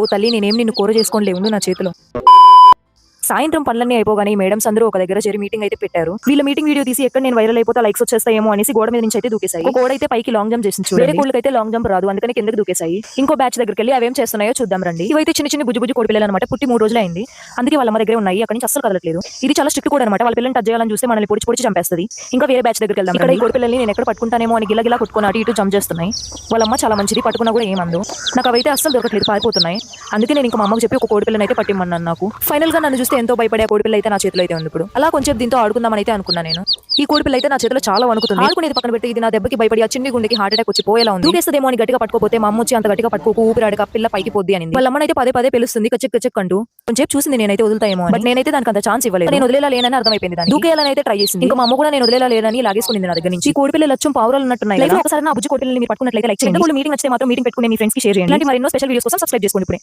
ఓ తల్లి నేనేం నిన్ను కూర చేసుకోనిలే ఉండు నా చేతిలో. సాయంత్రం పనులన్నీ అయిపోగానే మేడమ్స్ అందరూ ఒక దగ్గర చేరి మీటింగ్ అయితే పెట్టారు. వీళ్ళ మీటింగ్ వీడియో తీసి ఎక్కడ నేను వైరల్ అయిపోతా లైక్స్ వచ్చేస్తాయేమో అనేసి గోడ మీద నుంచి అయితే దూకేశాయి. ఒక గోడ అయితే పైకి లాంగ్ జంప్ చేసింది వేరే కోళ్ళకైతే లాంగ్ జంప్ రాదు అందుకని కిందకి దూకేశాయి. ఇంకో బ్యాచ్ దగ్గరికి వెళ్ళి అవేం చేస్తున్నాయో చూద్దాం రండి. ఇవైతే చిన్న చిన్న బుజ్జు బుజ్జు కోడి పిల్లలు అనమాట పుట్టి మూడు రోజులు అయింది. అందుకే వాళ్ళ దగ్గర ఉన్నాయి అక్కడి నుంచి అస్సలు కదలట్లేదు. ఇది చాలా స్ట్రిక్ట్ కూడా అనమాట వాళ్ళ పిల్లల్ని టచ్ చేయాలని చూస్తే మనల్ని పొడిచి పొడిచి చంపేస్తుంది. ఇంకా వేరే బ్యాచ్ దగ్గరికి వెళ్దాం ఇక్కడ ఈ కోడి పిల్లల్ని నేను ఎక్కడ పట్టుకుంటానేమో అని కొట్టుకుని అటు ఇటు జంప్ చేస్తున్నాయి. వాళ్ళ అమ్మ చాలా మంచిది పట్టుకున్నా కూడా ఏమందు నాకు అవైతే అస్సలు దొరకట్లేదు పారిపోతున్నాయి. అందుకే నేను ఇంకా మా అమ్మకు చెప్పి ఒక కోడి పిల్లని అయితే పట్టిమ్మన్నాను నాకు. ఫైనల్గా నన్ను చూస్తే ఎంతో భయపడే ఆ కోడి పిల్ల అయితే నా చేతిలో అయితే ఉంది ఇప్పుడు. అలా కొంచెం దీంతో ఆడుకుందామని అయితే అనుకున్నా నేను. ఈ కోడి పిల్ల అయితే నా చేతిలో చాలా వణుకుతుంది. ఆడుకునేది పక్కన పెట్టి ఇది నా దెబ్బకి భయపడి ఆ చిన్ని గుండెకి హార్ట్ అటాక్ వచ్చి పోయేలా ఉంది. దూకేస్తుందేమో అని గట్టిగా పట్టుకోపోతే మా అమ్మ వచ్చి అంత గట్టిగా పట్టుకోకు ఊపిరాడక పిల్ల పైకి పోద్ది అని వాళ్ళ అమ్మనైతే పదే పదే పిలుస్తుంది కచ్చిక్ కచ్చిక్ అంటూ. కొంచెం చూసింది నేనైతే వదులుతాయేమో. బట్ నేనైతే దానికి అంత ఛాన్స్ ఇవ్వలేదు. నేను వదిలేలా లేనని అర్థమైపోయింది దాన్ని దూకేయాలని అయితే ట్రై చేసింది. ఇంకా మా అమ్మ కూడా నేను వదిలేలా లేదని లాగేసుకుంది నా దగ్గర నుంచి. ఈ కోడి పిల్లలు లచ్చం పావురాలు ఉన్నట్టున్నాయి లైఫ్ ఒకసారి నా బుజ్జి కోడి పిల్లల్ని మీరు పట్టుకున్నట్లయితే లైక్ చేయండి. మీటింగ్ నచ్చితే మాత్రం మీటింగ్ పెట్టుకునే మీ ఫ్రెండ్స్కి షేర్ చేయండి. ఇలాంటి మరెన్నో స్పెషల్ వీడియోస్ కోసం సబ్స్క్రైబ్ చేసుకోండి ఇప్పుడే.